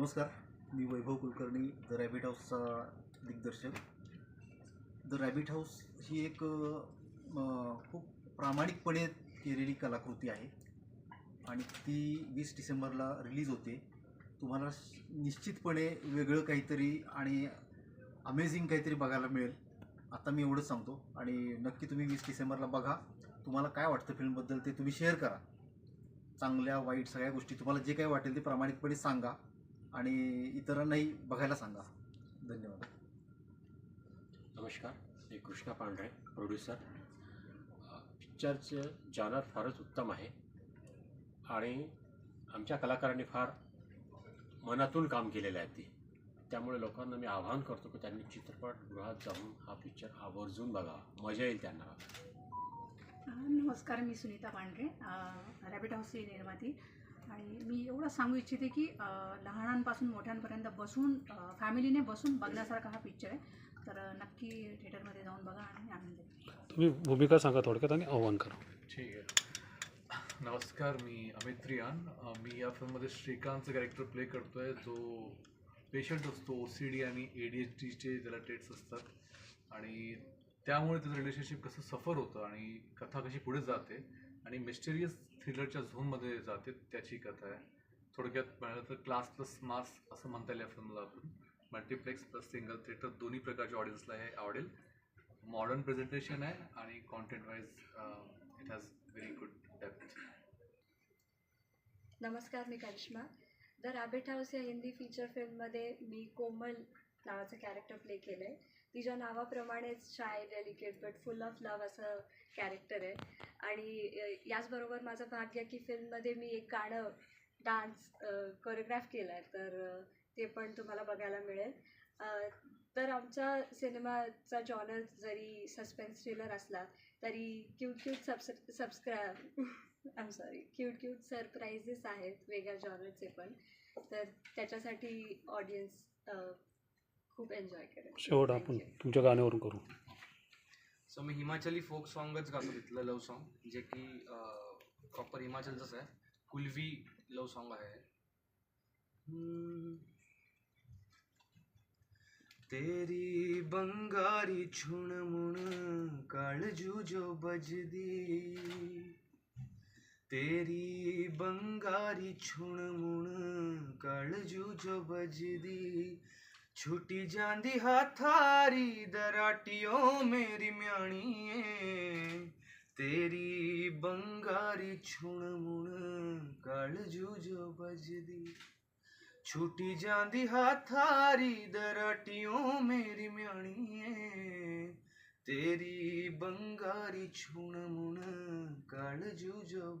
नमस्कार मी Vaibhav Kulkarni the rabbit हाऊसचा दिग्दर्शक. द रॅबिट हाऊस ही एक खूप प्रामाणिकपणे केलेली कलाकृती आहे. आणि ती वीस डिसेंबरला रिलीज होते. तुम्हाला निश्चितपणे वेगळं काहीतरी आणि अमेझिंग काहीतरी बघायला मिळेल. आता मी एवढंच सांगतो. आणि नक्की तुम्ही वीस डिसेंबरला बघा. तुम्हाला काय वाटतं फिल्मबद्दल ते तुम्ही शेअर करा. चांगल्या वाईट सगळ्या गोष्टी तुम्हाला जे काही वाटेल ते प्रामाणिकपणे सांगा. आणि इतरांनाही बघायला सांगा. धन्यवाद. नमस्कार. मी कृष्णा पांढरे प्रोड्युसर पिक्चरचं जानर फारच उत्तम आहे. आणि आमच्या कलाकारांनी फार मनातून काम केलेलं आहे ते. त्यामुळे लोकांना मी आवाहन करतो की त्यांनी चित्रपटगृहात जाऊन हा पिक्चर आवर्जून बघावा. मजा येईल त्यांना नमस्कार मी सुनीता पांढरे रॅबिट हाऊसची निर्माती. आणि मी एवढं सांगू इच्छिते की लहानांपासून मोठ्यांपर्यंत बसून फॅमिलीने बसून बघण्यासारखा हा पिक्चर आहे. तर नक्की थिएटरमध्ये जाऊन बघा आणि आनंद घ्या. तुम्ही भूमिका सांगा थोडक्यात आणि आव्हान करा. ठीक आहे. नमस्कार मी अमित रियान. मी या फिल्ममध्ये श्रीकांतचं कॅरेक्टर प्ले करतोय. जो पेशंट असतो ओ सी डी आणि ए डी एच डीचे त्याला टेट्स असतात. आणि त्यामुळे त्याचं रिलेशनशिप कसं सफर होतं आणि कथा कशी पुढे जाते आणि मिस्टेरियस थ्रिलरच्या झोनमध्ये जाते त्याची कथा आहे. थोडक्यात म्हणाल तर क्लास प्लस मास असं म्हणता येईल या फिल्मला आपण. मल्टिप्लेक्स प्लस सिंगल थिएटर दोन्ही प्रकारच्या ऑडियन्सला हे आवडेल. मॉडर्न प्रेझेंटेशन आहे आणि content wise it has very good depth नमस्कार मी करिश्मा. द रॅबिट हाऊस या हिंदी फीचर फिल्ममध्ये मी कोमल नावाचं कॅरेक्टर प्ले केलं आहे तिच्या नावाप्रमाणेच shy delicate but full of love असं कॅरेक्टर आहे. आणि याचबरोबर माझं भाग्य की फिल्ममध्ये मी एक गाणं डान्स कोरिओग्राफ केलं आहे तर ते पण तुम्हाला बघायला मिळेल. तर आमच्या सिनेमाचा जॉनर जरी सस्पेन्स थ्रिलर असला तरी cute cute subs subscribe I am sorry cute cute surprises आहेत वेगळ्या जॉनरचे पण. तर त्याच्यासाठी ऑडियन्स खूप एन्जॉय करेल. शेवट आपण तुमच्या गाण्यावरून करू. सो मी हिमाचली फोक सॉन्गच गातो तिथलं लव सॉन्ग जे की प्रॉपर हिमाचलचंच आहे. कुलवी लव सॉन्ग आहे. तेरी बंगारी छुण मुण काळजू जो बजदी. तेरी बंगारी छुण मुण काळजू जो बजदी. छुटी जांदी हाथारी दराटियों मेरी म्याणीए तेरी बंगारी छुण मुण काळजू जो बजदी छुटी जांदी हाथारी दराटियों मेरी म्याणीए तेरी बंगारी छुण मुण काळजू जो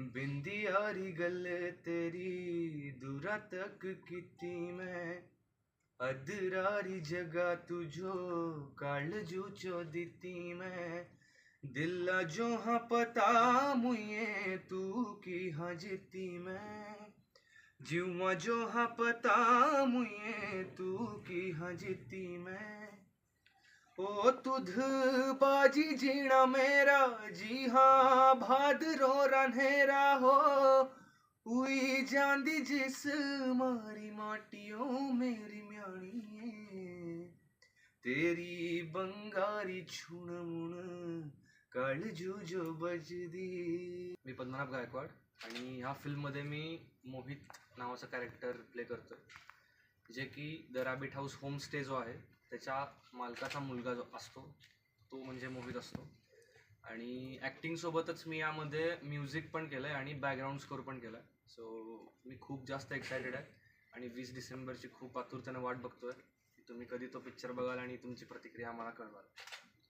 बजदी बिंदियारी गल तेरी दूरा तक किती मैं अदरारी जगह तुझो काळजू चो दिती मैं दिल्ला जो हाँ पता मुये तू की हाँ जीती मैं जीवा जो हाँ पता मुये तू की हाँ जीती मैं ओ तुध बाजी जीना मेरा जी हाँ भादरो रनेरा हो। उई जांदी जिस मारी माटियों मेरी म्याणी तेरी बंगारी छुण मुण काळजू जो बजदी। मी पद्मनाभ गायकवाड आणि ह्या फिल्ममध्ये मी मोहित नावाचं कॅरेक्टर प्ले करतो जे की द रॅबिट हाऊस होमस्टे जो आहे त्याच्या मालकाचा मुलगा जो असतो तो म्हणजे मूवीत असतो. आणि ॲक्टिंगसोबतच मी यामध्ये म्युझिक पण केलं आहे आणि बॅकग्राऊंड स्कोर पण केला आहे सो मी खूप जास्त एक्सायटेड आहे. आणि वीस डिसेंबरची खूप आतुरतेनं वाट बघतो आहे की तुम्ही कधी तो पिक्चर बघाल आणि तुमची प्रतिक्रिया आम्हाला कळवाल.